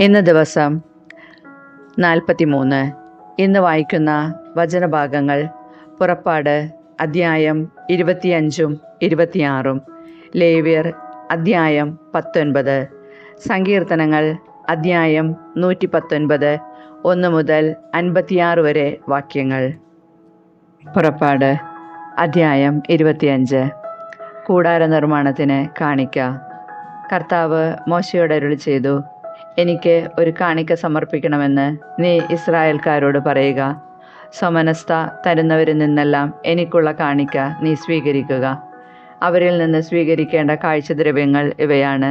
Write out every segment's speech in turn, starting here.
ഇന്ന് ദിവസം നാൽപ്പത്തി മൂന്ന് ഇന്ന് വായിക്കുന്ന വചനഭാഗങ്ങൾ പുറപ്പാട് അദ്ധ്യായം ഇരുപത്തിയഞ്ചും ഇരുപത്തിയാറും. ലേവ്യർ അദ്ധ്യായം പത്തൊൻപത്. സങ്കീർത്തനങ്ങൾ അദ്ധ്യായം നൂറ്റി പത്തൊൻപത് ഒന്ന് മുതൽ അൻപത്തിയാറ് വരെ വാക്യങ്ങൾ. പുറപ്പാട് അദ്ധ്യായം ഇരുപത്തിയഞ്ച്. കൂടാര നിർമ്മാണത്തിന് കാണിക്ക. കർത്താവ് മോശയോട് അരുളി ചെയ്തു എനിക്ക് ഒരു കാണിക്ക സമർപ്പിക്കണമെന്ന് നീ ഇസ്രായേൽക്കാരോട് പറയുക. സ്വമനസ്ഥ തരുന്നവരിൽ നിന്നെല്ലാം എനിക്കുള്ള കാണിക്ക നീ സ്വീകരിക്കുക. അവരിൽ നിന്ന് സ്വീകരിക്കേണ്ട കാഴ്ചദ്രവ്യങ്ങൾ ഇവയാണ്.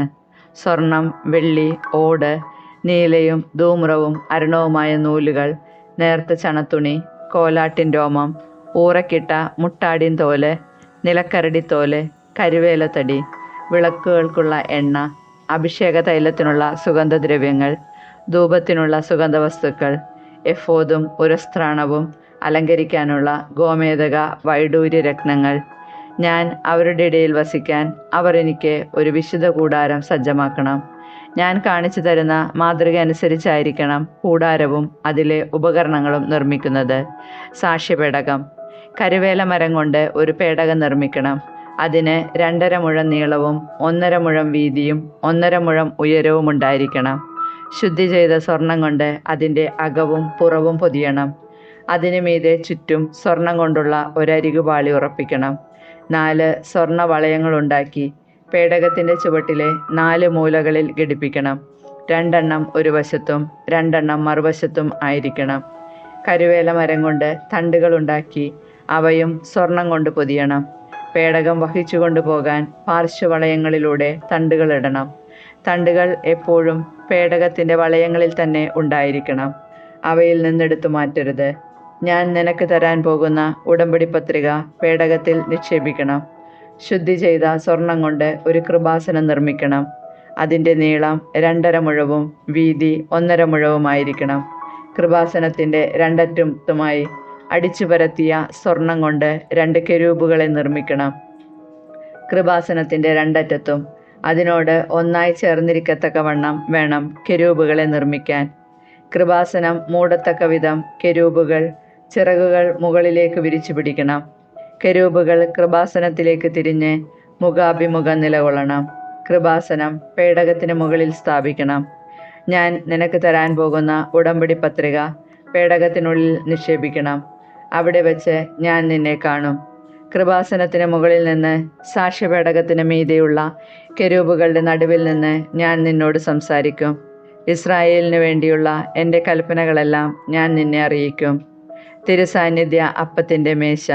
സ്വർണം വെള്ളി ഓട് നീലയും ധൂമ്രവും അരുണവുമായ നൂലുകൾ നേർത്ത ചണത്തുണി കോലാട്ടിൻ രോമം ഊറക്കിട്ട മുട്ടാടിൻ തോൽ നിലക്കരടിത്തോൽ കരുവേലത്തടി വിളക്കുകൾക്കുള്ള എണ്ണ അഭിഷേക തൈലത്തിനുള്ള സുഗന്ധദ്രവ്യങ്ങൾ ധൂപത്തിനുള്ള സുഗന്ധവസ്തുക്കൾ എഫോദും ഉരസ്ത്രാണവും അലങ്കരിക്കാനുള്ള ഗോമേതക വൈഡൂര്യ രത്നങ്ങൾ. ഞാൻ അവരുടെ ഇടയിൽ വസിക്കാൻ അവർ എനിക്ക് ഒരു വിശുദ്ധ കൂടാരം സജ്ജമാക്കണം. ഞാൻ കാണിച്ചു തരുന്ന മാതൃക അനുസരിച്ചായിരിക്കണം കൂടാരവും അതിലെ ഉപകരണങ്ങളും നിർമ്മിക്കുന്നത്. സാക്ഷ്യപേടകം. കരുവേല മരം കൊണ്ട് ഒരു പേടകം നിർമ്മിക്കണം. അതിന് രണ്ടര മുഴം നീളവും ഒന്നര മുഴം വീതിയും ഒന്നര മുഴം ഉയരവും ഉണ്ടായിരിക്കണം. ശുദ്ധി ചെയ്ത സ്വർണം കൊണ്ട് അതിന്റെ അകവും പുറവും പൊതിയണം. അതിനു മീതെ ചുറ്റും സ്വർണം കൊണ്ടുള്ള ഒരരികു പാളി ഉറപ്പിക്കണം. നാല് സ്വർണ വളയങ്ങളുണ്ടാക്കി പേടകത്തിന്റെ ചുവട്ടിലെ നാല് മൂലകളിൽ ഘടിപ്പിക്കണം. രണ്ടെണ്ണം ഒരു വശത്തും രണ്ടെണ്ണം മറുവശത്തും ആയിരിക്കണം. കരുവേല മരം കൊണ്ട് തണ്ടുകളുണ്ടാക്കി അവയും സ്വർണം കൊണ്ട് പൊതിയണം. പേടകം വഹിച്ചു കൊണ്ടുപോകാൻ പാർശ്വവളയങ്ങളിലൂടെ തണ്ടുകൾ ഇടണം. തണ്ടുകൾ എപ്പോഴും പേടകത്തിന്റെ വളയങ്ങളിൽ തന്നെ ഉണ്ടായിരിക്കണം. അവയിൽ നിന്നെടുത്തു മാറ്റരുത്. ഞാൻ നിനക്ക് തരാൻ പോകുന്ന ഉടമ്പടി പത്രിക പേടകത്തിൽ നിക്ഷേപിക്കണം. ശുദ്ധി ചെയ്ത സ്വർണം കൊണ്ട് ഒരു കൃപാസനം നിർമ്മിക്കണം. അതിന്റെ നീളം രണ്ടര മുഴവും വീതി ഒന്നര മുഴവുമായിരിക്കണം. കൃപാസനത്തിന്റെ രണ്ടറ്റത്തുമായി അടിച്ചു പരത്തിയ സ്വർണം കൊണ്ട് രണ്ട് കെരൂബുകളെ നിർമ്മിക്കണം. കൃപാസനത്തിന്റെ രണ്ടറ്റത്തും അതിനോട് ഒന്നായി ചേർന്നിരിക്കത്തക്കവണ്ണം വേണം കെരൂബുകളെ നിർമ്മിക്കാൻ. കൃപാസനം മൂടത്തക്ക വിധം കെരൂബുകൾ ചിറകുകൾ മുകളിലേക്ക് വിരിച്ചു പിടിക്കണം. കെരൂബുകൾ കൃപാസനത്തിലേക്ക് തിരിഞ്ഞ് മുഖാഭിമുഖം നിലകൊള്ളണം. കൃപാസനം പേടകത്തിന് മുകളിൽ സ്ഥാപിക്കണം. ഞാൻ നിനക്ക് തരാൻ പോകുന്ന ഉടമ്പടി പത്രിക പേടകത്തിനുള്ളിൽ നിക്ഷേപിക്കണം. അവിടെ വെച്ച് ഞാൻ നിന്നെ കാണും. കൃപാസനത്തിന് മുകളിൽ നിന്ന് സാക്ഷ്യപേടകത്തിന് മീതെയുള്ള കെരൂബുകളുടെ നടുവിൽ നിന്ന് ഞാൻ നിന്നോട് സംസാരിക്കും. ഇസ്രായേലിന് വേണ്ടിയുള്ള എന്റെ കൽപ്പനകളെല്ലാം ഞാൻ നിന്നെ അറിയിക്കും. തിരുസാന്നിധ്യ അപ്പത്തിന്റെ മേശ.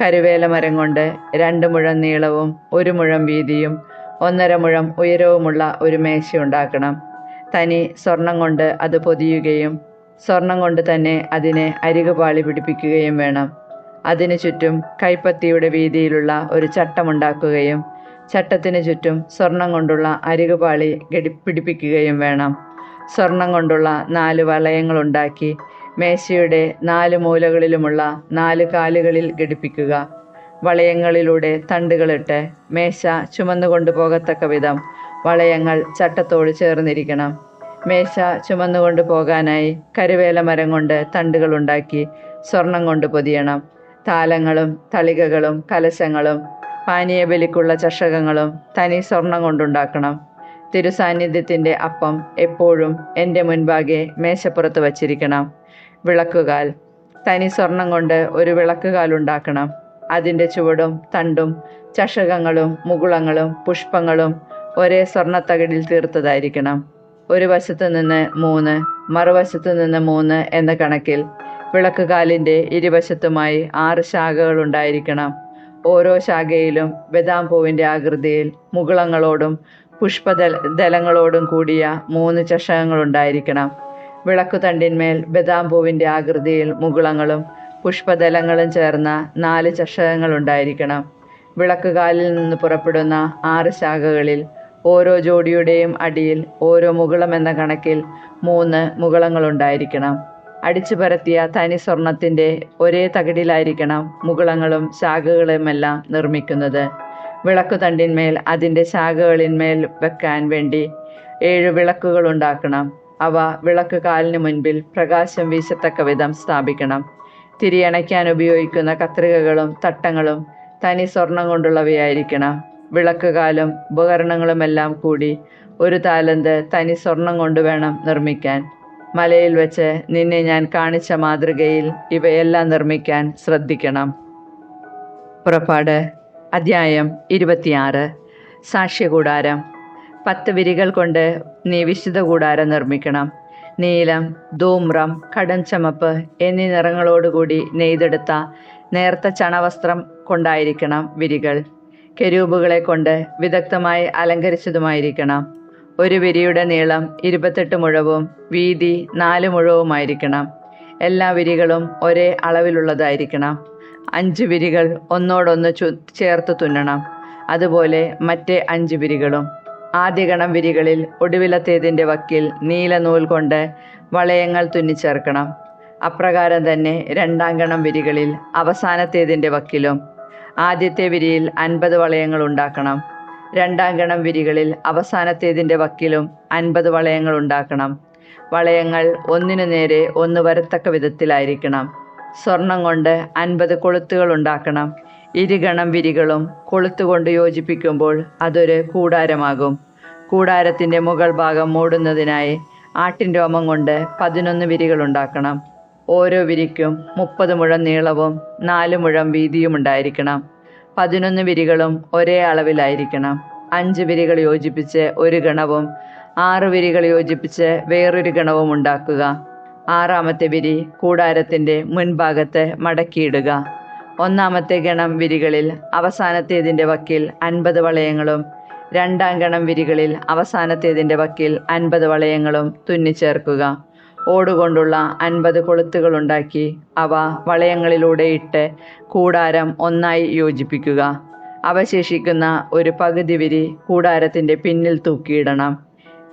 കരുവേല മരം കൊണ്ട് രണ്ട് മുഴം നീളവും ഒരു മുഴം വീതിയും ഒന്നര മുഴം ഉയരവുമുള്ള ഒരു മേശ ഉണ്ടാക്കണം. തനി സ്വർണം കൊണ്ട് അത് പൊതിയുകയും സ്വർണം കൊണ്ട് തന്നെ അതിനെ അരികുപാളി പിടിപ്പിക്കുകയും വേണം. അതിനു ചുറ്റും കൈപ്പത്തിയുടെ വീതിയിലുള്ള ഒരു ചട്ടമുണ്ടാക്കുകയും ചട്ടത്തിന് ചുറ്റും സ്വർണം കൊണ്ടുള്ള അരികുപാളി ഘടി പിടിപ്പിക്കുകയും വേണം. സ്വർണം കൊണ്ടുള്ള നാല് വളയങ്ങളുണ്ടാക്കി മേശയുടെ നാല് മൂലകളിലുമുള്ള നാല് കാലുകളിൽ ഘടിപ്പിക്കുക. വളയങ്ങളിലൂടെ തണ്ടുകളിട്ട് മേശ ചുമന്നുകൊണ്ടു പോകത്തക്ക വിധം വളയങ്ങൾ ചട്ടത്തോട് ചേർന്നിരിക്കണം. മേശ ചുമന്നുകൊണ്ട് പോകാനായി കരുവേല മരം കൊണ്ട് തണ്ടുകളുണ്ടാക്കി സ്വർണം കൊണ്ട് പൊതിയണം. താലങ്ങളും തളികകളും കലശങ്ങളും പാനീയബലിക്കുള്ള ചഷകങ്ങളും തനി സ്വർണം കൊണ്ടുണ്ടാക്കണം. തിരുസാന്നിധ്യത്തിന്റെ അപ്പം എപ്പോഴും എന്റെ മുൻപാകെ മേശപ്പുറത്ത് വച്ചിരിക്കണം. വിളക്കുകാൽ തനി സ്വർണം കൊണ്ട് ഒരു വിളക്കുകാൽ ഉണ്ടാക്കണം. അതിന്റെ ചുവടും തണ്ടും ചഷകങ്ങളും മുകുളങ്ങളും പുഷ്പങ്ങളും ഒരേ സ്വർണത്തകിടിൽ തീർത്തതായിരിക്കണം. ഒരു വശത്ത് നിന്ന് മൂന്ന് മറുവശത്ത് നിന്ന് മൂന്ന് എന്ന കണക്കിൽ വിളക്കുകാലിന്റെ ഇരുവശത്തുമായി ആറ് ശാഖകൾ ഉണ്ടായിരിക്കണം ഓരോ ശാഖയിലും ബദാം പൂവിന്റെ ആകൃതിയിൽ മുകുളങ്ങളോടും പുഷ്പദല ദലങ്ങളോടും കൂടിയ മൂന്ന് ചഷകങ്ങളുണ്ടായിരിക്കണം. വിളക്കുതണ്ടിന്മേൽ ബദാം പൂവിന്റെ ആകൃതിയിൽ മുകുളങ്ങളും പുഷ്പദലങ്ങളും ചേർന്ന നാല് ചഷകങ്ങളുണ്ടായിരിക്കണം. വിളക്കുകാലിൽ നിന്ന് പുറപ്പെടുന്ന ആറ് ശാഖകളിൽ ഓരോ ജോഡിയുടെയും അടിയിൽ ഓരോ മുകുളം എന്ന കണക്കിൽ മൂന്ന് മുകുളങ്ങളുണ്ടായിരിക്കണം. അടിച്ചു പരത്തിയ തനി സ്വർണത്തിന്റെ ഒരേ തകിടിലായിരിക്കണം മുകുളങ്ങളും ശാഖകളുമെല്ലാം നിർമ്മിക്കുന്നത്. വിളക്കുതണ്ടിന്മേൽ അതിന്റെ ശാഖകളിന്മേൽ വെക്കാൻ വേണ്ടി ഏഴ് വിളക്കുകൾ ഉണ്ടാക്കണം അവ വിളക്ക് കാലിന് മുൻപിൽ പ്രകാശം വീശത്തക്ക വിധം സ്ഥാപിക്കണം. തിരിയണയ്ക്കാൻ ഉപയോഗിക്കുന്ന കത്രികകളും തട്ടങ്ങളും തനി സ്വർണം കൊണ്ടുള്ളവയായിരിക്കണം. വിളക്കുകാലും ഉപകരണങ്ങളുമെല്ലാം കൂടി ഒരു താലന്ത് തനി സ്വർണം കൊണ്ട് വേണം നിർമ്മിക്കാൻ. മലയിൽ വെച്ച് നിന്നെ ഞാൻ കാണിച്ച മാതൃകയിൽ ഇവയെല്ലാം നിർമ്മിക്കാൻ ശ്രദ്ധിക്കണം. പുറപ്പാട് അധ്യായം ഇരുപത്തിയാറ്. സാക്ഷ്യകൂടാരം. പത്ത് വിരികൾ കൊണ്ട് നീ വിശുദ്ധ കൂടാരം നിർമ്മിക്കണം. നീലം ധൂമ്രം കടം ചമപ്പ് എന്നീ നിറങ്ങളോടുകൂടി നെയ്തെടുത്ത നേർത്ത ചണവസ്ത്രം കൊണ്ടായിരിക്കണം വിരികൾ. കെരൂബുകളെ കൊണ്ട് വിദഗ്ധമായി അലങ്കരിച്ചതുമായിരിക്കണം. ഒരു വിരിയുടെ നീളം ഇരുപത്തെട്ട് മുഴവും വീതി നാല് മുഴവുമായിരിക്കണം. എല്ലാ വിരികളും ഒരേ അളവിലുള്ളതായിരിക്കണം. അഞ്ച് വിരികൾ ഒന്നോടൊന്ന് ചു ചേർത്ത് തുന്നണം. അതുപോലെ മറ്റേ അഞ്ച് വിരികളും. ആദ്യഗണം വിരികളിൽ ഒടുവിലത്തേതിന്റെ വക്കിൽ നീല നൂൽ കൊണ്ട് വളയങ്ങൾ തുന്നിച്ചേർക്കണം. അപ്രകാരം തന്നെ രണ്ടാം ഗണം വിരികളിൽ അവസാനത്തേതിന്റെ വക്കിലും ആദ്യത്തെ വിരിയിൽ അൻപത് വളയങ്ങൾ ഉണ്ടാക്കണം. രണ്ടാം ഗണം വിരികളിൽ അവസാനത്തേതിന്റെ വക്കിലും അൻപത് വളയങ്ങൾ ഉണ്ടാക്കണം. വളയങ്ങൾ ഒന്നിനു നേരെ ഒന്ന് വരത്തക്ക വിധത്തിലായിരിക്കണം. സ്വർണം കൊണ്ട് അൻപത് കൊളുത്തുകൾ ഉണ്ടാക്കണം. ഇരുഗണം വിരികളും കൊളുത്തുകൊണ്ട് യോജിപ്പിക്കുമ്പോൾ അതൊരു കൂടാരമാകും. കൂടാരത്തിന്റെ മുകൾ ഭാഗം മൂടുന്നതിനായി ആട്ടിൻ രോമം കൊണ്ട് പതിനൊന്ന് വിരികൾ ഉണ്ടാക്കണം. ഓരോ വിരിക്കും മുപ്പത് മുഴം നീളവും നാല് മുഴം വീതിയും ഉണ്ടായിരിക്കണം. പതിനൊന്ന് വിരികളും ഒരേ അളവിലായിരിക്കണം. അഞ്ച് വിരികൾ യോജിപ്പിച്ച് ഒരു ഗണവും ആറ് വിരികൾ യോജിപ്പിച്ച് വേറൊരു ഗണവും ഉണ്ടാക്കുക. ആറാമത്തെ വിരി കൂടാരത്തിന്റെ മുൻഭാഗത്ത് മടക്കിയിടുക. ഒന്നാമത്തെ ഗണം വിരികളിൽ അവസാനത്തേതിന്റെ വക്കിൽ അൻപത് വളയങ്ങളും രണ്ടാം ഗണം വിരികളിൽ അവസാനത്തേതിന്റെ വക്കിൽ അൻപത് വളയങ്ങളും തുന്നിച്ചേർക്കുക. ഓടുകൊണ്ടുള്ള അൻപത് കൊളുത്തുകളുണ്ടാക്കി അവ വളയങ്ങളിലൂടെ ഇട്ട് കൂടാരം ഒന്നായി യോജിപ്പിക്കുക. അവശേഷിക്കുന്ന ഒരു പകുതി വിരി കൂടാരത്തിന്റെ പിന്നിൽ തൂക്കിയിടണം.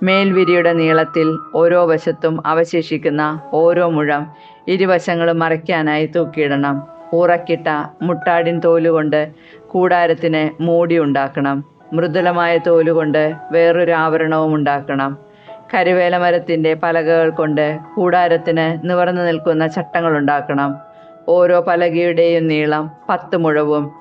മേൽവിരിയുടെ നീളത്തിൽ ഓരോ വശത്തും അവശേഷിക്കുന്ന ഓരോ മുഴം ഇരുവശങ്ങളും മറയ്ക്കാനായി തൂക്കിയിടണം. ഉറക്കിട്ട മുട്ടാടിൻ തോലുകൊണ്ട് കൂടാരത്തിന് മൂടി ഉണ്ടാക്കണം. മൃദുലമായ തോലുകൊണ്ട് വേറൊരു ആവരണവും ഉണ്ടാക്കണം. കരുവേല മരത്തിന്റെ പലകകൾ കൊണ്ട് കൂടാരത്തിന് നിവർന്നു നിൽക്കുന്ന ചട്ടങ്ങൾ ഉണ്ടാക്കണം. ഓരോ പലകയുടെയും നീളം പത്ത് മുഴവും.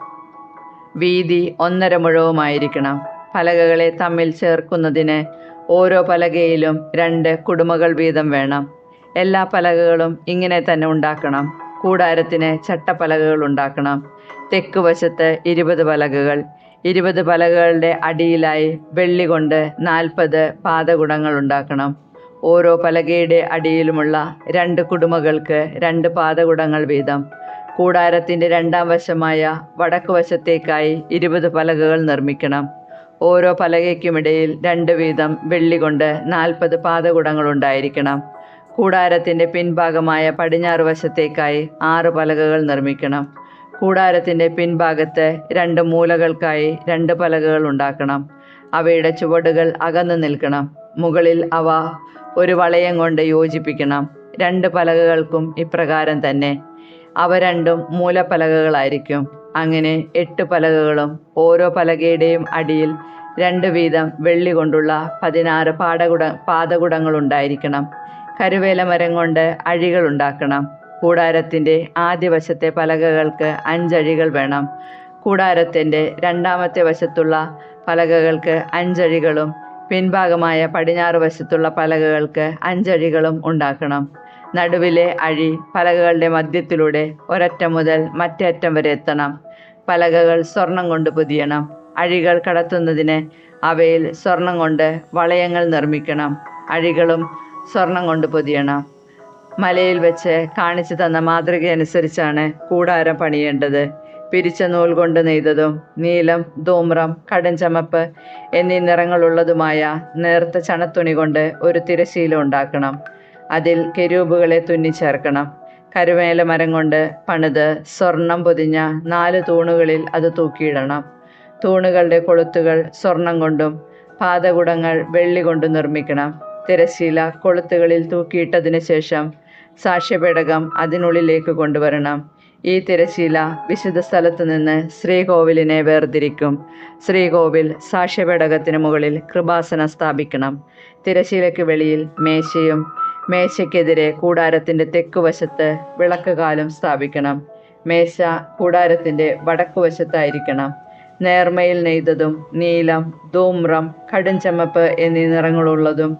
വീതി ഒന്നര മുഴവുമായിരിക്കണം. പലകകളെ തമ്മിൽ ചേർക്കുന്നതിന് ഓരോ പലകയിലും രണ്ട് കുടുമകൾ വീതം വേണം. എല്ലാ പലകകളും ഇങ്ങനെ തന്നെ ഉണ്ടാക്കണം. കൂടാരത്തിന് ചട്ടപ്പലകകൾ ഉണ്ടാക്കണം. തെക്ക് വശത്ത് ഇരുപത് പലകകൾ ഇരുപത് പലകകളുടെ അടിയിലായി വെള്ളി കൊണ്ട് നാൽപ്പത് പാദകുടങ്ങൾ ഉണ്ടാക്കണം. ഓരോ പലകയുടെ അടിയിലുമുള്ള രണ്ട് കുടുമകൾക്ക് രണ്ട് പാദകുടങ്ങൾ വീതം. കൂടാരത്തിന്റെ രണ്ടാം വശമായ വടക്കു വശത്തേക്കായി ഇരുപത് പലകകൾ നിർമ്മിക്കണം. ഓരോ പലകയ്ക്കുമിടയിൽ രണ്ട് വീതം വെള്ളി കൊണ്ട് നാൽപ്പത് പാദകുടങ്ങൾ ഉണ്ടായിരിക്കണം. കൂടാരത്തിന്റെ പിൻഭാഗമായ പടിഞ്ഞാറ് വശത്തേക്കായി ആറ് പലകകൾ നിർമ്മിക്കണം. കൂടാരത്തിന്റെ പിൻഭാഗത്ത് രണ്ട് മൂലകൾക്കായി രണ്ട് പലകകൾ ഉണ്ടാക്കണം. അവയുടെ ചുവടുകൾ അകന്നു നിൽക്കണം. മുകളിൽ അവ ഒരു വളയം കൊണ്ട് യോജിപ്പിക്കണം. രണ്ട് പലകകൾക്കും ഇപ്രകാരം തന്നെ. അവ രണ്ടും മൂലപ്പലകകളായിരിക്കും. അങ്ങനെ എട്ട് പലകകളും ഓരോ പലകയുടെയും അടിയിൽ രണ്ട് വീതം വെള്ളി കൊണ്ടുള്ള പതിനാറ് പാടകുട പാതകുടങ്ങളുണ്ടായിരിക്കണം. കരുവേല മരം കൊണ്ട് അഴികൾ ഉണ്ടാക്കണം. കൂടാരത്തിന്റെ ആദ്യ വശത്തെ പലകകൾക്ക് അഞ്ചഴികൾ വേണം. കൂടാരത്തിന്റെ രണ്ടാമത്തെ വശത്തുള്ള പലകകൾക്ക് അഞ്ചഴികളും പിൻഭാഗമായ പടിഞ്ഞാറ് വശത്തുള്ള പലകകൾക്ക് അഞ്ചഴികളും ഉണ്ടാക്കണം. നടുവിലെ അഴി പലകകളുടെ മധ്യത്തിലൂടെ ഒരറ്റം മുതൽ മറ്റേ അറ്റം വരെ എത്തണം. പലകകൾ സ്വർണം കൊണ്ട് പൊതിയണം. അഴികൾ കടത്തുന്നതിന് അവയിൽ സ്വർണം കൊണ്ട് വളയങ്ങൾ നിർമ്മിക്കണം. അഴികളും സ്വർണം കൊണ്ട് പൊതിയണം. മലയിൽ വെച്ച് കാണിച്ചു തന്ന മാതൃകയനുസരിച്ചാണ് കൂടാരം പണിയേണ്ടത്. പിരിച്ച നൂൽ കൊണ്ട് നെയ്തതും നീലം ധൂമ്രം കടഞ്ചമപ്പ് എന്നീ നിറങ്ങളുള്ളതുമായ നേർത്ത ചണത്തുണി കൊണ്ട് ഒരു തിരശീല ഉണ്ടാക്കണം. അതിൽ കെരൂബുകളെ തുന്നിച്ചേർക്കണം. കരുവേല മരം കൊണ്ട് പണിത് സ്വർണം പൊതിഞ്ഞ നാല് തൂണുകളിൽ അത് തൂക്കിയിടണം. തൂണുകളുടെ കൊളുത്തുകൾ സ്വർണം കൊണ്ടും പാതകുടങ്ങൾ വെള്ളി കൊണ്ടും നിർമ്മിക്കണം. തിരശീല കൊളുത്തുകളിൽ തൂക്കിയിട്ടതിന് ശേഷം സാക്ഷ്യപേടകം അതിനുള്ളിലേക്ക് കൊണ്ടുവരണം. ഈ തിരശീല വിശുദ്ധ സ്ഥലത്ത് നിന്ന് ശ്രീകോവിലിനെ വേർതിരിക്കും. ശ്രീകോവിൽ സാക്ഷ്യപേടകത്തിന് മുകളിൽ കൃപാസന സ്ഥാപിക്കണം. തിരശീലയ്ക്ക് വെളിയിൽ മേശയും മേശയ്ക്കെതിരെ കൂടാരത്തിന്റെ തെക്കുവശത്ത് വിളക്കുകാലും സ്ഥാപിക്കണം. മേശ കൂടാരത്തിന്റെ വടക്കുവശത്തായിരിക്കണം. നേർമയിൽ നെയ്തതും നീലം ധൂമ്രം കടുംചമപ്പ് എന്നീ നിറങ്ങളുള്ളതും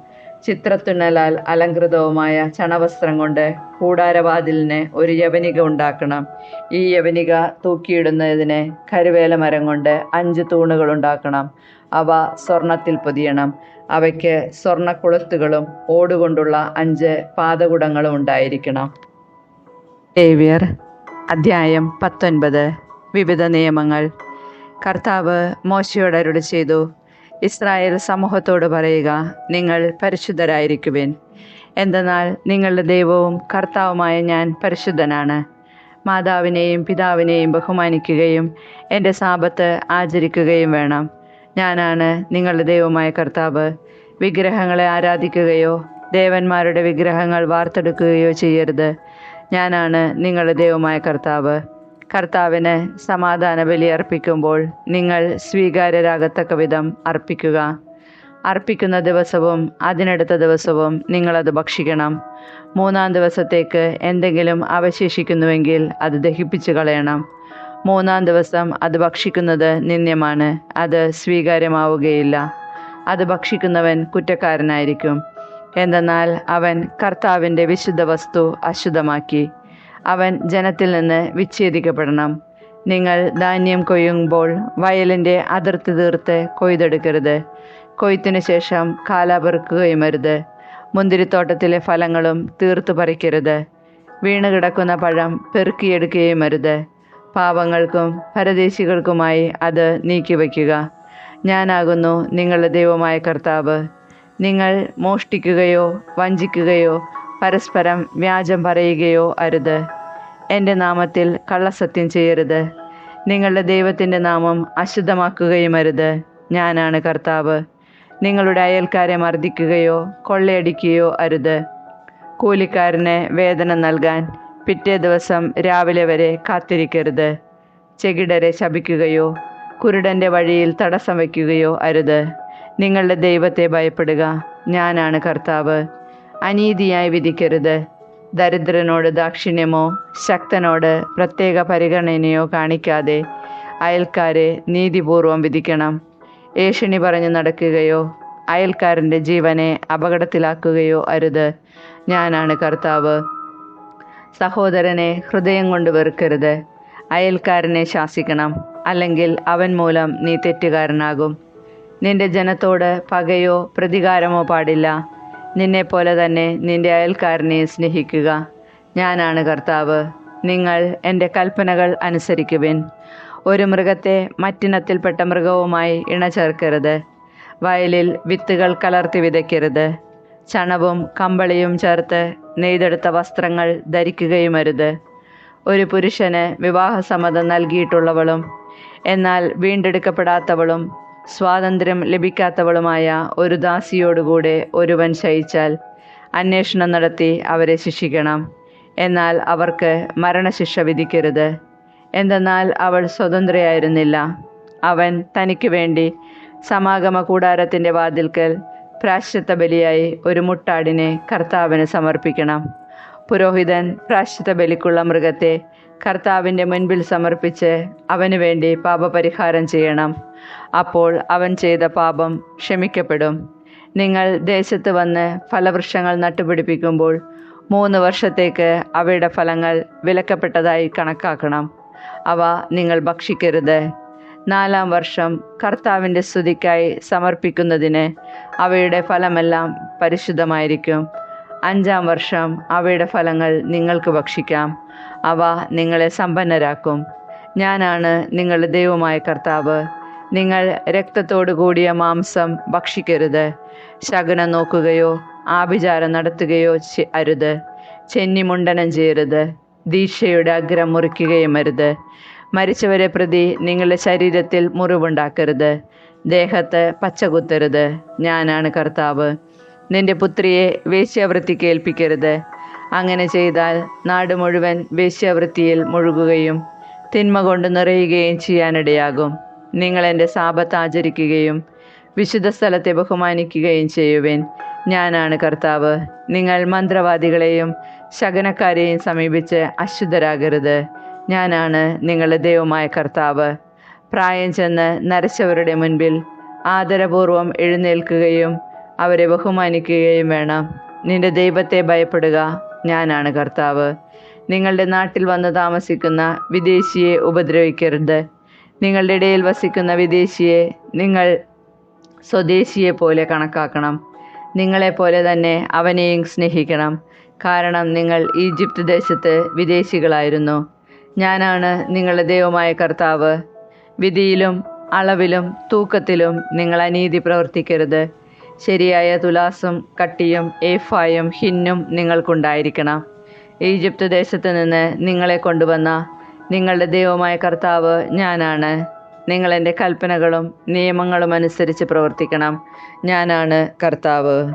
ചിത്രത്തുന്നലാൽ അലങ്കൃതവുമായ ചണവസ്ത്രം കൊണ്ട് കൂടാരവാതിലിന് ഒരു യവനിക ഉണ്ടാക്കണം. ഈ യവനിക തൂക്കിയിടുന്നതിന് കരുവേല മരം കൊണ്ട് അഞ്ച് തൂണുകൾ ഉണ്ടാക്കണം. അവ സ്വർണത്തിൽ പൊതിയണം. അവയ്ക്ക് സ്വർണക്കുളത്തുകളും ഓടുകൊണ്ടുള്ള അഞ്ച് പാതകുടങ്ങളും ഉണ്ടായിരിക്കണം. ഏവിയർ അധ്യായം പത്തൊൻപത്. വിവിധ നിയമങ്ങൾ. കർത്താവ് മോശയോട് ചെയ്തു ഇസ്രായേൽ സമൂഹത്തോട് പറയുക നിങ്ങൾ പരിശുദ്ധരായിരിക്കുവിൻ. എന്തെന്നാൽ നിങ്ങളുടെ ദൈവവും കർത്താവുമായ ഞാൻ പരിശുദ്ധനാണ്. മാതാവിനെയും പിതാവിനെയും ബഹുമാനിക്കുകയും എന്റെ സാപത്ത് ആചരിക്കുകയും വേണം. ഞാനാണ് നിങ്ങളുടെ ദൈവമായ കർത്താവ്. വിഗ്രഹങ്ങളെ ആരാധിക്കുകയോ ദേവന്മാരുടെ വിഗ്രഹങ്ങൾ വാർത്തെടുക്കുകയോ ചെയ്യരുത്. ഞാനാണ് നിങ്ങളുടെ ദൈവമായ കർത്താവ്. കർത്താവിന് സമാധാന ബലി അർപ്പിക്കുമ്പോൾ നിങ്ങൾ സ്വീകാര്യരാകത്തക്ക വിധം അർപ്പിക്കുക. അർപ്പിക്കുന്ന ദിവസവും അതിനടുത്ത ദിവസവും നിങ്ങളത് ഭക്ഷിക്കണം. മൂന്നാം ദിവസത്തേക്ക് എന്തെങ്കിലും അവശേഷിക്കുന്നുവെങ്കിൽ അത് ദഹിപ്പിച്ചു കളയണം. മൂന്നാം ദിവസം അത് ഭക്ഷിക്കുന്നത് നിന്ദ്യമാണ്. അത് സ്വീകാര്യമാവുകയില്ല. അത് ഭക്ഷിക്കുന്നവൻ കുറ്റക്കാരനായിരിക്കും. എന്തെന്നാൽ അവൻ കർത്താവിന്റെ വിശുദ്ധ വസ്തു അശുദ്ധമാക്കി അവൻ ജനത്തിൽ നിന്ന് വിച്ഛേദിക്കപ്പെടണം. നിങ്ങൾ ധാന്യം കൊയ്യുമ്പോൾ വയലിന്റെ അതിർത്തി തീർത്ത് കൊയ്തെടുക്കരുത്. കൊയ്ത്തിനു ശേഷം കാലാപെറുക്കുകയും അരുത്. മുന്തിരിത്തോട്ടത്തിലെ ഫലങ്ങളും തീർത്തു പറിക്കരുത്. വീണ് കിടക്കുന്ന പഴം പെറുക്കിയെടുക്കുകയും അരുത്. പാവങ്ങൾക്കും പരദേശികൾക്കുമായി അത് നീക്കിവയ്ക്കുക. ഞാനാകുന്നു നിങ്ങളുടെ ദൈവമായ കർത്താവ്. നിങ്ങൾ മോഷ്ടിക്കുകയോ വഞ്ചിക്കുകയോ പരസ്പരം വ്യാജം പറയുകയോ അരുത്. എന്റെ നാമത്തിൽ കള്ളസത്യം ചെയ്യരുത്. നിങ്ങളുടെ ദൈവത്തിന്റെ നാമം അശുദ്ധമാക്കുകയും അരുത്. ഞാനാണ് കർത്താവ്. നിങ്ങളുടെ അയൽക്കാരെ മർദ്ദിക്കുകയോ കൊള്ളയടിക്കുകയോ അരുത്. കൂലിക്കാരന് വേതനം നൽകാൻ പിറ്റേ ദിവസം രാവിലെ വരെ കാത്തിരിക്കരുത്. ചെകിടരെ ശപിക്കുകയോ കുരുടന്റെ വഴിയിൽ തടസ്സം വയ്ക്കുകയോ അരുത്. നിങ്ങളുടെ ദൈവത്തെ ഭയപ്പെടുക. ഞാനാണ് കർത്താവ്. അനീതിയായി വിധിക്കരുത്. ദരിദ്രനോട് ദാക്ഷിണ്യമോ ശക്തനോട് പ്രത്യേക പരിഗണനയോ കാണിക്കാതെ അയൽക്കാരെ നീതിപൂർവം വിധിക്കണം. ഏഷണി പറഞ്ഞു നടക്കുകയോ അയൽക്കാരന്റെ ജീവനെ അപകടത്തിലാക്കുകയോ അരുത്. ഞാനാണ് കർത്താവ്. സഹോദരനെ ഹൃദയം കൊണ്ട് വെറുക്കരുത്. അയൽക്കാരനെ ശാസിക്കണം. അല്ലെങ്കിൽ അവൻ മൂലം നീ തെറ്റുകാരനാകും. നിന്റെ ജനത്തോട് പകയോ പ്രതികാരമോ പാടില്ല. നിന്നെപ്പോലെ തന്നെ നിന്റെ അയൽക്കാരനെ സ്നേഹിക്കുക. ഞാനാണ് കർത്താവ്. നിങ്ങൾ എന്റെ കൽപ്പനകൾ അനുസരിക്കുവിൻ. ഒരു മൃഗത്തെ മറ്റിനത്തിൽപ്പെട്ട മൃഗവുമായി ഇണചേർക്കരുത്. വയലിൽ വിത്തുകൾ കലർത്തി വിതയ്ക്കരുത്. ചണവും കമ്പളിയും ചേർത്ത് നെയ്തെടുത്ത വസ്ത്രങ്ങൾ ധരിക്കുകയുമരുത്. ഒരു പുരുഷന് വിവാഹസമ്മതം നൽകിയിട്ടുള്ളവളും എന്നാൽ വീണ്ടെടുക്കപ്പെടാത്തവളും സ്വാതന്ത്ര്യം ലഭിക്കാത്തവളുമായ ഒരു ദാസിയോടുകൂടെ ഒരുവൻ ശയിച്ചാൽ അന്വേഷണം നടത്തി അവരെ ശിക്ഷിക്കണം. എന്നാൽ അവർക്ക് മരണശിക്ഷ വിധിക്കരുത്. എന്തെന്നാൽ അവൾ സ്വതന്ത്രയായിരുന്നില്ല. അവൻ തനിക്ക് വേണ്ടി സമാഗമ കൂടാരത്തിന്റെ വാതിൽക്കൽ പ്രാശ്ചിത്ത ബലിയായി ഒരു മുട്ടാടിനെ കർത്താവിന് സമർപ്പിക്കണം. പുരോഹിതൻ പ്രാശ്ചിത്ത ബലിക്കുള്ള മൃഗത്തെ കർത്താവിന്റെ മുൻപിൽ സമർപ്പിച്ച് അവന് വേണ്ടി പാപപരിഹാരം ചെയ്യണം. അപ്പോൾ അവൻ ചെയ്ത പാപം ക്ഷമിക്കപ്പെടും. നിങ്ങൾ ദേശത്ത് വന്ന് ഫലവൃക്ഷങ്ങൾ നട്ടുപിടിപ്പിക്കുമ്പോൾ മൂന്ന് വർഷത്തേക്ക് അവയുടെ ഫലങ്ങൾ വിലക്കപ്പെട്ടതായി കണക്കാക്കണം. അവ നിങ്ങൾ ഭക്ഷിക്കരുത്. നാലാം വർഷം കർത്താവിന്റെ സ്തുതിക്കായി സമർപ്പിക്കുന്നതിന് അവയുടെ ഫലമെല്ലാം പരിശുദ്ധമായിരിക്കും. അഞ്ചാം വർഷം അവയുടെ ഫലങ്ങൾ നിങ്ങൾക്ക് ഭക്ഷിക്കാം. അവ നിങ്ങളെ സമ്പന്നരാക്കും. ഞാനാണ് നിങ്ങളുടെ ദൈവമായ കർത്താവ്. നിങ്ങൾ രക്തത്തോടു കൂടിയ മാംസം ഭക്ഷിക്കരുത്. ശകുനം നോക്കുകയോ ആഭിചാരം നടത്തുകയോ അരുത്. ചെന്നിമുണ്ടനം ചെയ്യരുത്. ദീക്ഷയുടെ അഗ്രം മുറിക്കുകയും അരുത്. മരിച്ചവരെ പ്രതി നിങ്ങളുടെ ശരീരത്തിൽ മുറിവുണ്ടാക്കരുത്. ദേഹത്ത് പച്ചകുത്തരുത്. ഞാനാണ് കർത്താവ്. നിന്റെ പുത്രിയെ വേശ്യാവൃത്തിക്ക് ഏൽപ്പിക്കരുത്. അങ്ങനെ ചെയ്താൽ നാട് മുഴുവൻ വേശ്യാവൃത്തിയിൽ മുഴുകുകയും തിന്മ കൊണ്ട് നിറയുകയും ചെയ്യാനിടയാകും. നിങ്ങൾ എന്റെ സാപത്ത് ആചരിക്കുകയും വിശുദ്ധ സ്ഥലത്തെ ബഹുമാനിക്കുകയും ചെയ്യുവിൻ. ഞാനാണ് കർത്താവ്. നിങ്ങൾ മന്ത്രവാദികളെയും ശകനക്കാരെയും സമീപിച്ച് അശുദ്ധരാകരുത്. ഞാനാണ് നിങ്ങളുടെ ദൈവമായ കർത്താവ്. പ്രായം ചെന്ന് നരച്ചവരുടെ മുൻപിൽ ആദരപൂർവം എഴുന്നേൽക്കുകയും അവരെ ബഹുമാനിക്കുകയും വേണം. നിന്റെ ദൈവത്തെ ഭയപ്പെടുക. ഞാനാണ് കർത്താവ്. നിങ്ങളുടെ നാട്ടിൽ വന്ന് താമസിക്കുന്ന വിദേശിയെ ഉപദ്രവിക്കരുത്. നിങ്ങളുടെ ഇടയിൽ വസിക്കുന്ന വിദേശിയെ നിങ്ങൾ സ്വദേശിയെ പോലെ കണക്കാക്കണം. നിങ്ങളെപ്പോലെ തന്നെ അവനെയും സ്നേഹിക്കണം. കാരണം നിങ്ങൾ ഈജിപ്ത് ദേശത്ത് വിദേശികളായിരുന്നു. ഞാനാണ് നിങ്ങളുടെ ദൈവമായ കർത്താവ്. വിധിയിലും അളവിലും തൂക്കത്തിലും നിങ്ങൾ അനീതി പ്രവർത്തിക്കരുത്. ശരിയായ തുലാസും കട്ടിയും ഏഫായും ഹിന്നും നിങ്ങൾക്കുണ്ടായിരിക്കണം. ഈജിപ്ത് ദേശത്ത് നിന്ന് നിങ്ങളെ കൊണ്ടുവന്ന നിങ്ങളുടെ ദൈവമായ കർത്താവ് ഞാനാണ്. നിങ്ങളെന്റെ കൽപ്പനകളും നിയമങ്ങളും അനുസരിച്ച് പ്രവർത്തിക്കണം. ഞാനാണ് കർത്താവ്.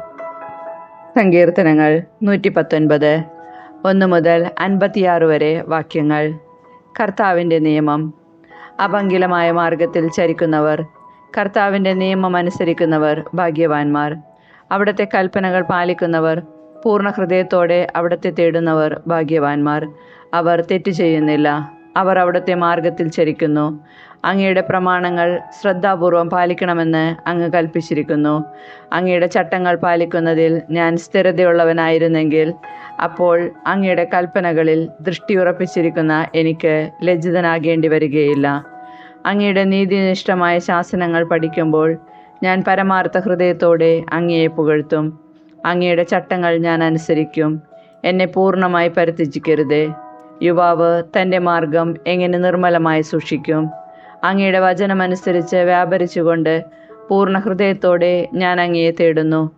സങ്കീർത്തനങ്ങൾ നൂറ്റി പത്തൊൻപത് ഒന്ന് മുതൽ അൻപത്തിയാറ് വരെ വാക്യങ്ങൾ. കർത്താവിന്റെ നിയമം. അപങ്കിലമായ മാർഗത്തിൽ ചരിക്കുന്നവർ കർത്താവിന്റെ നിയമം അനുസരിക്കുന്നവർ ഭാഗ്യവാന്മാർ. അവിടുത്തെ കൽപ്പനകൾ പാലിക്കുന്നവർ പൂർണ ഹൃദയത്തോടെ അവിടുത്തെ തേടുന്നവർ ഭാഗ്യവാന്മാർ. അവർ തെറ്റ് ചെയ്യുന്നില്ല. അവർ അവിടുത്തെ മാർഗത്തിൽ ചരിക്കുന്നു. അങ്ങയുടെ പ്രമാണങ്ങൾ ശ്രദ്ധാപൂർവം പാലിക്കണമെന്ന് അങ്ങ് കൽപ്പിച്ചിരിക്കുന്നു. അങ്ങയുടെ ചട്ടങ്ങൾ പാലിക്കുന്നതിൽ ഞാൻ സ്ഥിരതയുള്ളവനായിരുന്നെങ്കിൽ അപ്പോൾ അങ്ങയുടെ കൽപ്പനകളിൽ ദൃഷ്ടിയുറപ്പിച്ചിരിക്കുന്ന എനിക്ക് ലജ്ജിതനാകേണ്ടി വരികയില്ല അങ്ങയുടെ നീതിനിഷ്ഠമായ ശാസനങ്ങൾ പഠിക്കുമ്പോൾ ഞാൻ പരമാർത്ഥ ഹൃദയത്തോടെ അങ്ങയെ പുകഴ്ത്തും. അങ്ങയുടെ ചട്ടങ്ങൾ ഞാൻ അനുസരിക്കും. എന്നെ പൂർണമായി പരിത്യജിക്കരുതേ. യുവാവ് തന്റെ മാർഗം എങ്ങനെ നിർമ്മലമായി സൂക്ഷിക്കും? അങ്ങയുടെ വചനമനുസരിച്ച് വ്യാപരിച്ചുകൊണ്ട് പൂർണ ഹൃദയത്തോടെ ഞാൻ അങ്ങയെ തേടുന്നു.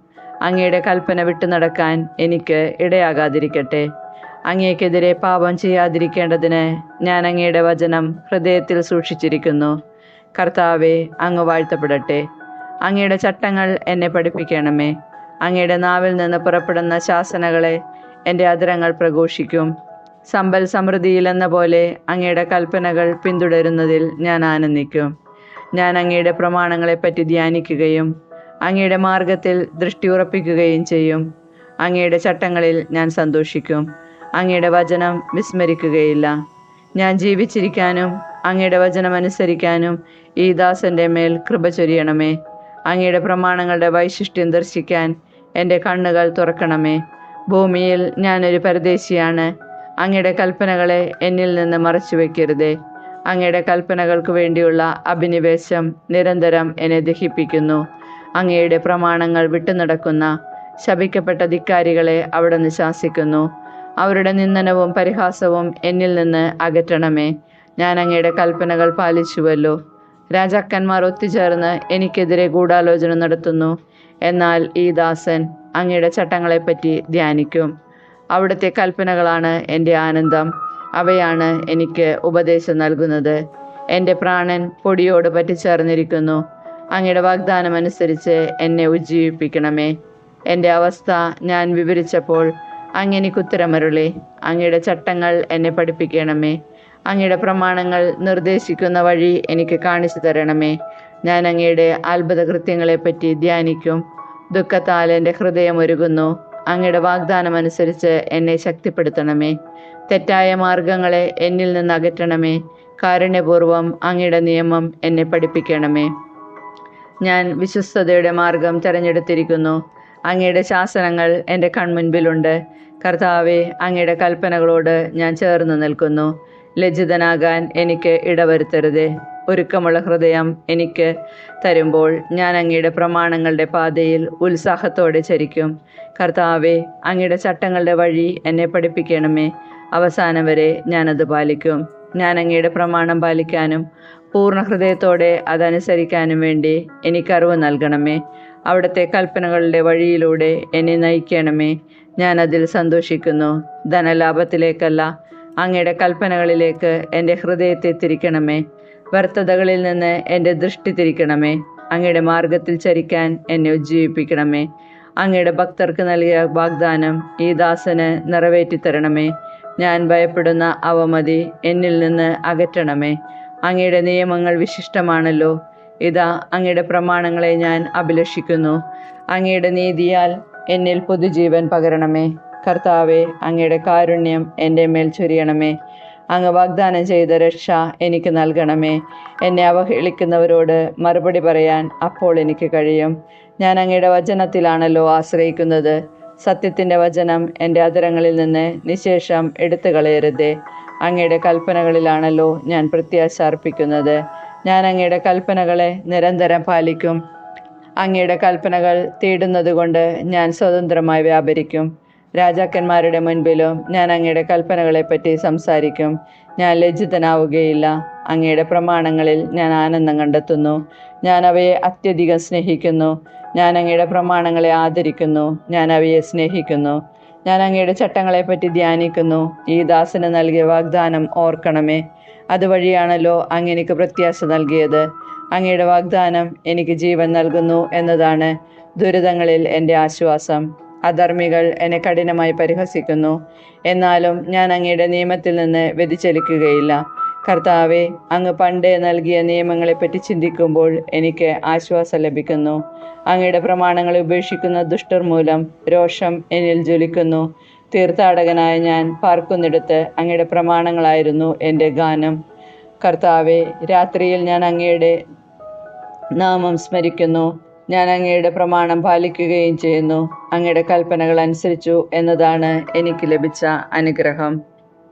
അങ്ങയുടെ കൽപ്പന വിട്ടു നടക്കാൻ എനിക്ക് ഇടയാകാതിരിക്കട്ടെ. അങ്ങേക്കെതിരെ പാപം ചെയ്യാതിരിക്കേണ്ടതിന് ഞാൻ അങ്ങയുടെ വചനം ഹൃദയത്തിൽ സൂക്ഷിച്ചിരിക്കുന്നു. കർത്താവെ അങ്ങ് വാഴ്ത്തപ്പെടട്ടെ. അങ്ങയുടെ ചട്ടങ്ങൾ എന്നെ പഠിപ്പിക്കണമേ. അങ്ങയുടെ നാവിൽ നിന്ന് പുറപ്പെടുന്ന ശാസനകളെ എന്റെ അതിരങ്ങൾ പ്രഘോഷിക്കും. സമ്പൽ സമൃദ്ധിയിലെന്ന പോലെ അങ്ങയുടെ കൽപ്പനകൾ പിന്തുടരുന്നതിൽ ഞാൻ ആനന്ദിക്കും. ഞാൻ അങ്ങയുടെ പ്രമാണങ്ങളെപ്പറ്റി ധ്യാനിക്കുകയും അങ്ങയുടെ മാർഗത്തിൽ ദൃഷ്ടി ഉറപ്പിക്കുകയും ചെയ്യും. അങ്ങയുടെ ചട്ടങ്ങളിൽ ഞാൻ സന്തോഷിക്കും. അങ്ങയുടെ വചനം വിസ്മരിക്കുകയില്ല. ഞാൻ ജീവിച്ചിരിക്കാനും അങ്ങയുടെ വചനം അനുസരിക്കാനും ഈ ദാസന്റെ മേൽ കൃപ ചൊരിയണമേ. അങ്ങയുടെ പ്രമാണങ്ങളുടെ വൈശിഷ്ട്യം ദർശിക്കാൻ എന്റെ കണ്ണുകൾ തുറക്കണമേ. ഭൂമിയിൽ ഞാനൊരു പരദേശിയാണ്. അങ്ങയുടെ കൽപ്പനകളെ എന്നിൽ നിന്ന് മറച്ചു വയ്ക്കരുതേ അങ്ങയുടെ കൽപ്പനകൾക്ക് വേണ്ടിയുള്ള അഭിനിവേശം നിരന്തരം എന്നെ ദഹിപ്പിക്കുന്നു. അങ്ങയുടെ പ്രമാണങ്ങൾ വിട്ടുനടക്കുന്ന ശപിക്കപ്പെട്ട ധിക്കാരികളെ അവിടുന്ന് ശാസിക്കുന്നു. അവരുടെ നിന്ദനവും പരിഹാസവും എന്നിൽ നിന്ന് അകറ്റണമേ. ഞാൻ അങ്ങയുടെ കൽപ്പനകൾ പാലിച്ചുവല്ലോ. രാജാക്കന്മാർ ഒത്തുചേർന്ന് എനിക്കെതിരെ ഗൂഢാലോചന നടത്തുന്നു. എന്നാൽ ഈ ദാസൻ അങ്ങയുടെ ചട്ടങ്ങളെപ്പറ്റി ധ്യാനിക്കും. അവിടുത്തെ കൽപ്പനകളാണ് എന്റെ ആനന്ദം. അവയാണ് എനിക്ക് ഉപദേശം നൽകുന്നത്. എന്റെ പ്രാണൻ പൊടിയോട് പറ്റിച്ചേർന്നിരിക്കുന്നു. അങ്ങയുടെ വാഗ്ദാനം അനുസരിച്ച് എന്നെ ഉജ്ജീവിപ്പിക്കണമേ. എന്റെ അവസ്ഥ ഞാൻ വിവരിച്ചപ്പോൾ അങ്ങെനിക്ക് ഉത്തരമരുളി. അങ്ങയുടെ ചട്ടങ്ങൾ എന്നെ പഠിപ്പിക്കണമേ. അങ്ങയുടെ പ്രമാണങ്ങൾ നിർദ്ദേശിക്കുന്ന വഴി എനിക്ക് കാണിച്ചു തരണമേ. ഞാൻ അങ്ങയുടെ അത്ഭുത കൃത്യങ്ങളെപ്പറ്റി ധ്യാനിക്കും. ദുഃഖത്താൽ എന്റെ ഹൃദയം ഒരുകുന്നു അങ്ങയുടെ വാഗ്ദാനം അനുസരിച്ച് എന്നെ ശക്തിപ്പെടുത്തണമേ. തെറ്റായ മാർഗങ്ങളെ എന്നിൽ നിന്ന് അകറ്റണമേ. കാരുണ്യപൂർവം അങ്ങയുടെ നിയമം എന്നെ പഠിപ്പിക്കണമേ. ഞാൻ വിശ്വസ്തയുടെ മാർഗം തിരഞ്ഞെടുത്തിരിക്കുന്നു. അങ്ങയുടെ ശാസനങ്ങൾ എന്റെ കൺമുൻപിലുണ്ട്. കർത്താവെ അങ്ങയുടെ കൽപ്പനകളോട് ഞാൻ ചേർന്ന് നിൽക്കുന്നു. ലജ്ജിതനാകാൻ എനിക്ക് ഇടവരുത്തരുതേ. ഒരുക്കമുള്ള ഹൃദയം എനിക്ക് തരുമ്പോൾ ഞാൻ അങ്ങയുടെ പ്രമാണങ്ങളുടെ പാതയിൽ ഉത്സാഹത്തോടെ ചരിക്കും. കർത്താവെ അങ്ങയുടെ ചട്ടങ്ങളുടെ വഴി എന്നെ പഠിപ്പിക്കണമേ. അവസാനം വരെ ഞാനത് പാലിക്കും. ഞാൻ അങ്ങയുടെ പ്രമാണം പാലിക്കാനും പൂർണ ഹൃദയത്തോടെ അതനുസരിക്കാനും വേണ്ടി എനിക്കറിവ് നൽകണമേ. അവിടുത്തെ കൽപ്പനകളുടെ വഴിയിലൂടെ എന്നെ നയിക്കണമേ. ഞാൻ അതിൽ സന്തോഷിക്കുന്നു. ധനലാഭത്തിലേക്കല്ല അങ്ങയുടെ കൽപ്പനകളിലേക്ക് എന്റെ ഹൃദയത്തെ തിരിക്കണമേ. വ്യർത്ഥതകളിൽ നിന്ന് എന്റെ ദൃഷ്ടി തിരിക്കണമേ. അങ്ങയുടെ മാർഗത്തിൽ ചരിക്കാൻ എന്നെ ഉജ്ജീവിപ്പിക്കണമേ. അങ്ങയുടെ ഭക്തർക്ക് നൽകിയ വാഗ്ദാനം ഈ ദാസന് നിറവേറ്റിത്തരണമേ. ഞാൻ ഭയപ്പെടുന്ന അവമതി എന്നിൽ നിന്ന് അകറ്റണമേ. അങ്ങയുടെ നിയമങ്ങൾ വിശിഷ്ടമാണല്ലോ. ഇതാ അങ്ങയുടെ പ്രമാണങ്ങളെ ഞാൻ അഭിലഷിക്കുന്നു. അങ്ങയുടെ നീതിയാൽ എന്നിൽ പുതുജീവൻ പകരണമേ. കർത്താവെ അങ്ങയുടെ കാരുണ്യം എന്റെ മേൽ ചൊരിയണമേ. അങ്ങ് വാഗ്ദാനം ചെയ്ത രക്ഷ എനിക്ക് നൽകണമേ. എന്നെ അവഹേളിക്കുന്നവരോട് മറുപടി പറയാൻ അപ്പോൾ എനിക്ക് കഴിയും. ഞാൻ അങ്ങയുടെ വചനത്തിലാണല്ലോ ആശ്രയിക്കുന്നത്. സത്യത്തിന്റെ വചനം എന്റെ അതരങ്ങളിൽ നിന്ന് നിശേഷം എടുത്തു കളയരുതേ അങ്ങയുടെ കൽപ്പനകളിലാണല്ലോ ഞാൻ പ്രത്യാശ അർപ്പിക്കുന്നത്. ഞാൻ അങ്ങയുടെ കൽപ്പനകളെ നിരന്തരം പാലിക്കും. അങ്ങയുടെ കൽപ്പനകൾ തേടുന്നതുകൊണ്ട് ഞാൻ സ്വതന്ത്രമായി വ്യാപരിക്കും. രാജാക്കന്മാരുടെ മുൻപിലും ഞാൻ അങ്ങയുടെ കൽപ്പനകളെപ്പറ്റി സംസാരിക്കും. ഞാൻ ലജ്ജിതനാവുകയില്ല. അങ്ങയുടെ പ്രമാണങ്ങളിൽ ഞാൻ ആനന്ദം കണ്ടെത്തുന്നു. ഞാൻ അവയെ അത്യധികം സ്നേഹിക്കുന്നു. ഞാൻ അങ്ങയുടെ പ്രമാണങ്ങളെ ആദരിക്കുന്നു. ഞാൻ അവയെ സ്നേഹിക്കുന്നു. ഞാൻ അങ്ങയുടെ ചട്ടങ്ങളെപ്പറ്റി ധ്യാനിക്കുന്നു. ഈ ദാസന് നൽകിയ വാഗ്ദാനം ഓർക്കണമേ. അതുവഴിയാണല്ലോ അങ്ങ് എനിക്ക് പ്രത്യാശ നൽകിയത്. അങ്ങയുടെ വാഗ്ദാനം എനിക്ക് ജീവൻ നൽകുന്നു എന്നതാണ് ദുരിതങ്ങളിൽ എന്റെ ആശ്വാസം. അധർമ്മികൾ എന്നെ കഠിനമായി പരിഹസിക്കുന്നു. എന്നാലും ഞാൻ അങ്ങയുടെ നിയമത്തിൽ നിന്ന് വ്യതിചലിക്കുകയില്ല. കർത്താവെ അങ്ങ് പണ്ടേ നൽകിയ നിയമങ്ങളെപ്പറ്റി ചിന്തിക്കുമ്പോൾ എനിക്ക് ആശ്വാസം ലഭിക്കുന്നു. അങ്ങയുടെ പ്രമാണങ്ങളെ ഉപേക്ഷിക്കുന്ന ദുഷ്ടർ മൂലം രോഷം എന്നിൽ ജ്വലിക്കുന്നു. തീർത്ഥാടകനായ ഞാൻ പാർക്കുന്നിടത്ത് അങ്ങയുടെ പ്രമാണങ്ങളായിരുന്നു എന്റെ ഗാനം. കർത്താവെ രാത്രിയിൽ ഞാൻ അങ്ങയുടെ നാമം സ്മരിക്കുന്നു. ഞാൻ അങ്ങയുടെ പ്രമാണം പാലിക്കുകയും ചെയ്യുന്നു. അങ്ങയുടെ കൽപ്പനകൾ അനുസരിച്ചു എന്നതാണ് എനിക്ക് ലഭിച്ച അനുഗ്രഹം.